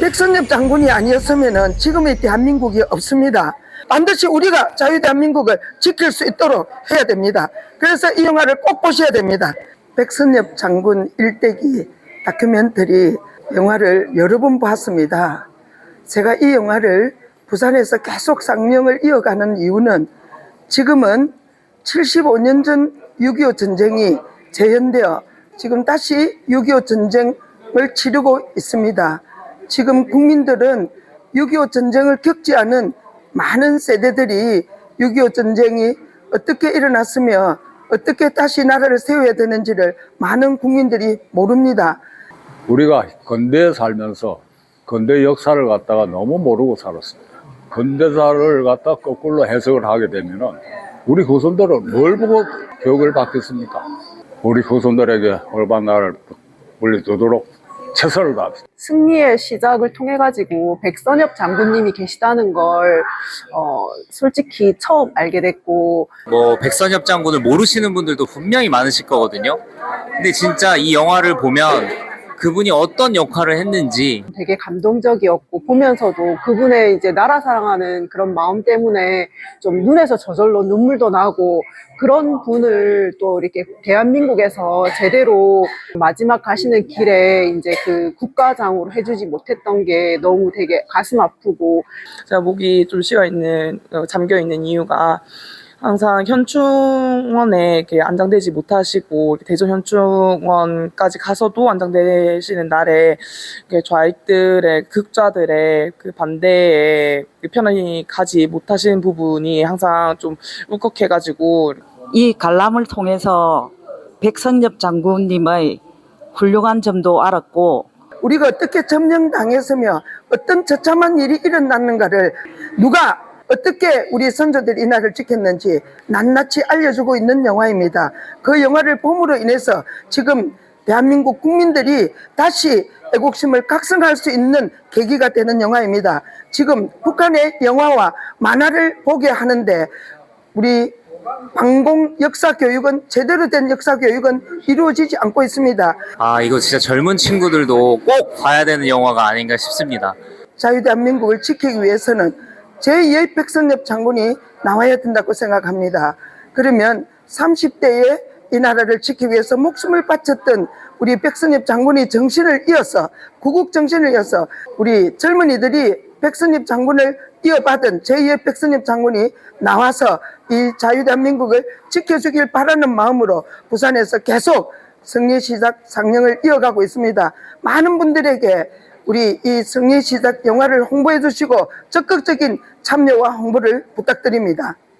백선엽 장군이 아니었으면 지금의 대한민국이 없습니다. 반드시 우리가 자유대한민국을 지킬 수 있도록 해야 됩니다. 그래서 이 영화를 꼭 보셔야 됩니다. 백선엽 장군 일대기 다큐멘터리 영화를 여러 번 봤습니다. 제가 이 영화를 부산에서 계속 상영을 이어가는 이유는 지금은 75년 전 6.25 전쟁이 재현되어 지금 다시 6.25 전쟁을 치르고 있습니다. 지금 국민들은 6.25 전쟁을 겪지 않은 많은 세대들이 6.25 전쟁이 어떻게 일어났으며 어떻게 다시 나라를 세워야 되는지를 많은 국민들이 모릅니다. 우리가 근대에 살면서 근대 역사를 갖다가 너무 모르고 살았습니다. 근대사를 갖다 거꾸로 해석을 하게 되면은 우리 후손들은 뭘 보고 교육을 받겠습니까? 우리 후손들에게 올바른 나라를 물려주도록 최선을 다합시다. 승리의 시작을 통해 가지고 백선엽 장군님이 계시다는 걸 어, 솔직히 처음 알게 됐고 뭐 백선엽 장군을 모르시는 분들도 분명히 많으실 거거든요. 근데 진짜 이 영화를 보면 그분이 어떤 역할을 했는지. 되게 감동적이었고 보면서도 그분의 이제 나라 사랑하는 그런 마음 때문에 좀 눈에서 저절로 눈물도 나고 그런 분을 또 이렇게 대한민국에서 제대로 마지막 가시는 길에 이제 그 국가장으로 해주지 못했던 게 너무 되게 가슴 아프고. 제가 목이 좀 쉬어 있는 어, 잠겨 있는 이유가 항상 현충원에 이렇게 안장되지 못하시고 대전 현충원까지 가서도 안장되시는 날에 이렇게 좌익들의 극좌들의 그 반대에 편안히 가지 못하시는 부분이 항상 좀 울컥해가지고 이 관람을 통해서 백선엽 장군님의 훌륭한 점도 알았고 우리가 어떻게 점령당했으며 어떤 처참한 일이 일어났는가를 누가 어떻게 우리 선조들이 이 나라를 지켰는지 낱낱이 알려주고 있는 영화입니다. 그 영화를 봄으로 인해서 지금 대한민국 국민들이 다시 애국심을 각성할 수 있는 계기가 되는 영화입니다. 지금 북한의 영화와 만화를 보게 하는데 우리 방공 역사 교육은 제대로 된 역사 교육은 이루어지지 않고 있습니다. 아 이거 진짜 젊은 친구들도 꼭 봐야 되는 영화가 아닌가 싶습니다. 자유 대한민국을 지키기 위해서는 제2의 백선엽 장군이 나와야 된다고 생각합니다. 그러면 30대에 이 나라를 지키기 위해서 목숨을 바쳤던 우리 백선엽 장군의 정신을 이어서 구국 정신을 이어서 우리 젊은이들이 백선엽 장군을 이어받은 제2의 백선엽 장군이 나와서 이 자유대한민국을 지켜주길 바라는 마음으로 부산에서 계속 승리 시작 상영을 이어가고 있습니다. 많은 분들에게 우리 이 승리 시작 영화를 홍보해 주시고 적극적인 참여와 홍보를 부탁드립니다.